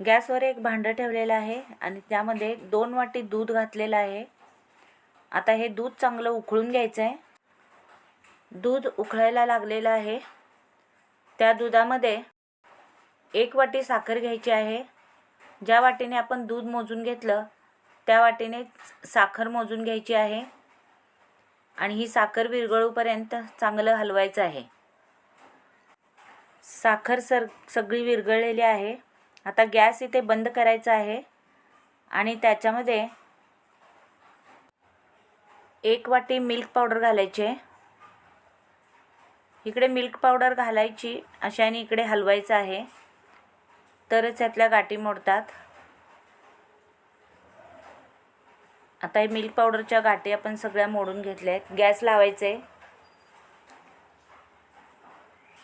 गॅसवर एक भांडं ठेवलेलं आहे आणि त्यामध्ये दोन वाटी दूध घातलेलं आहे. आता हे दूध चांगलं उकळून घ्यायचं आहे दूध उकळायला लागलेलं आहे. त्या दुधामध्ये एक वाटी साखर घ्यायची आहे. ज्या वाटीने आपण दूध मोजून घेतलं त्या वाटीने साखर मोजून घ्यायची आहे. आणि ही साखर विरघळूपर्यंत चांगलं हलवायचं आहे. साखर सर सगळी विरघळलेली आहे. आता गॅस इथे बंद करायचा आहे. आणि त्याच्यामध्ये एक वाटी मिल्क पावडर घालायचे. इकडे मिल्क पावडर घालायची अशाने इकडे हलवायचं आहे. तरच यातल्या गाठी मोडतात. आता हे मिल्क पावडरच्या गाठी आपण सगळ्या मोडून घेतल्या आहेत. गॅस लावायचे.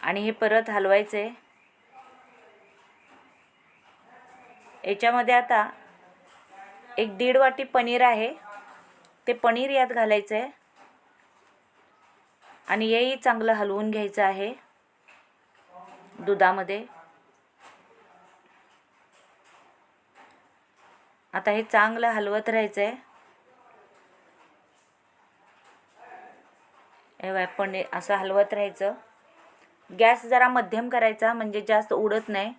आणि हे परत हलवायचे. याच्यामध्ये आता एक दीड वाटी पनीर आहे. ते पनीर यात घालायचं आहे आणि हेही चांगलं हलवून घ्यायचं आहे. दुधामध्ये. आता हे चांगलं हलवत राहायचं आहे हे पनीर असं हलवत राहायचं. गॅस जरा मध्यम करायचा म्हणजे जास्त उडत नाही.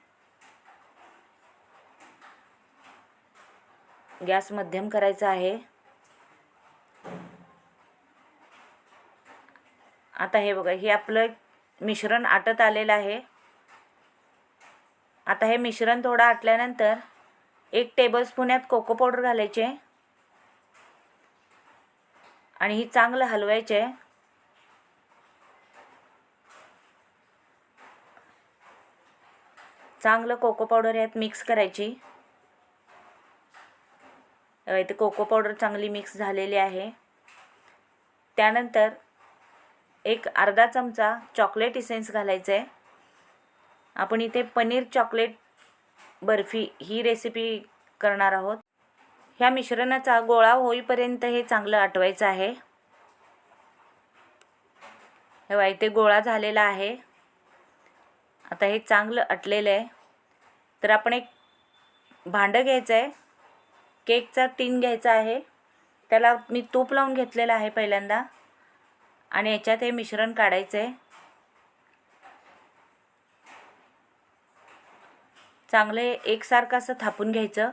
गॅस मध्यम करायचा आहे. आता हे बघा हे आपलं मिश्रण आटत आलेलं आहे. आता हे मिश्रण थोडं आटल्यानंतर एक टेबलस्पून यात कोको पावडर घालायचे. आणि ही चांगलं हलवायचे. चांगलं कोको पावडर यात मिक्स करायची. इथे कोको पावडर चांगली मिक्स झालेली आहे. त्यानंतर एक अर्धा चमचा चॉकलेट इसेन्स घालायचं आहे आपण इथे पनीर चॉकलेट बर्फी ही रेसिपी करणार आहोत. ह्या मिश्रणाचा गोळा होईपर्यंत हे चांगलं आटवायचं आहे. हे इथे गोळा झालेला आहे. आता हे चांगलं अटलेलं आहे. तर आपण एक भांडं घ्यायचं आहे केकचा टीन घ्यायचा आहे. त्याला मी तूप लावून घेतलेलं आहे पहिल्यांदा. आणि याच्यात हे मिश्रण काढायचं आहे चांगले एकसारखं असं थापून घ्यायचं.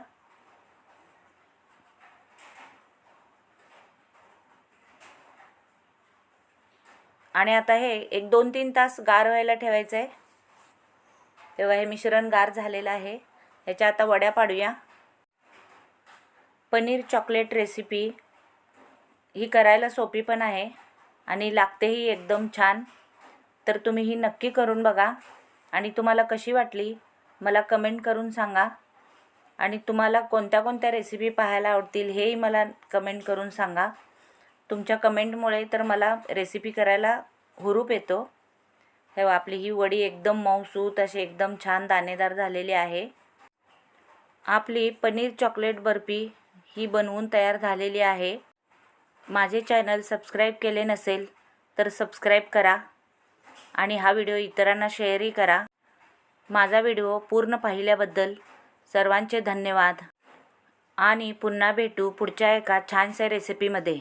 आणि आता हे एक दोन तीन तास गार व्हायला ठेवायचं आहे तेव्हा हे मिश्रण गार झालेलं आहे. ह्याच्या आता वड्या पाडूया. पनीर चॉकलेट रेसिपी ही करायला सोपी पण आहे आणि लागतेही एकदम छान. तर तुम्ही ही नक्की करून बघा. आणि तुम्हाला कशी वाटली मला कमेंट करून सांगा. आणि तुम्हाला कोणत्या कोणत्या रेसिपी पाहायला आवडतील हेही मला कमेंट करून सांगा. तुमच्या कमेंटमुळे तर मला रेसिपी करायला हुरूप येतो. हे आपली ही वडी एकदम मऊसूत अशी एकदम छान दाणेदार झालेली आहे. आपली पनीर चॉकलेट बर्फी ही बनवून तयार झालेली आहे. माझे चॅनल सबस्क्राईब केले नसेल तर सबस्क्राईब करा आणि हा व्हिडिओ इतरांना शेअरही करा. माझा व्हिडिओ पूर्ण पाहिल्याबद्दल सर्वांचे धन्यवाद. आणि पुन्हा भेटू पुढच्या एका छानशा रेसिपीमध्ये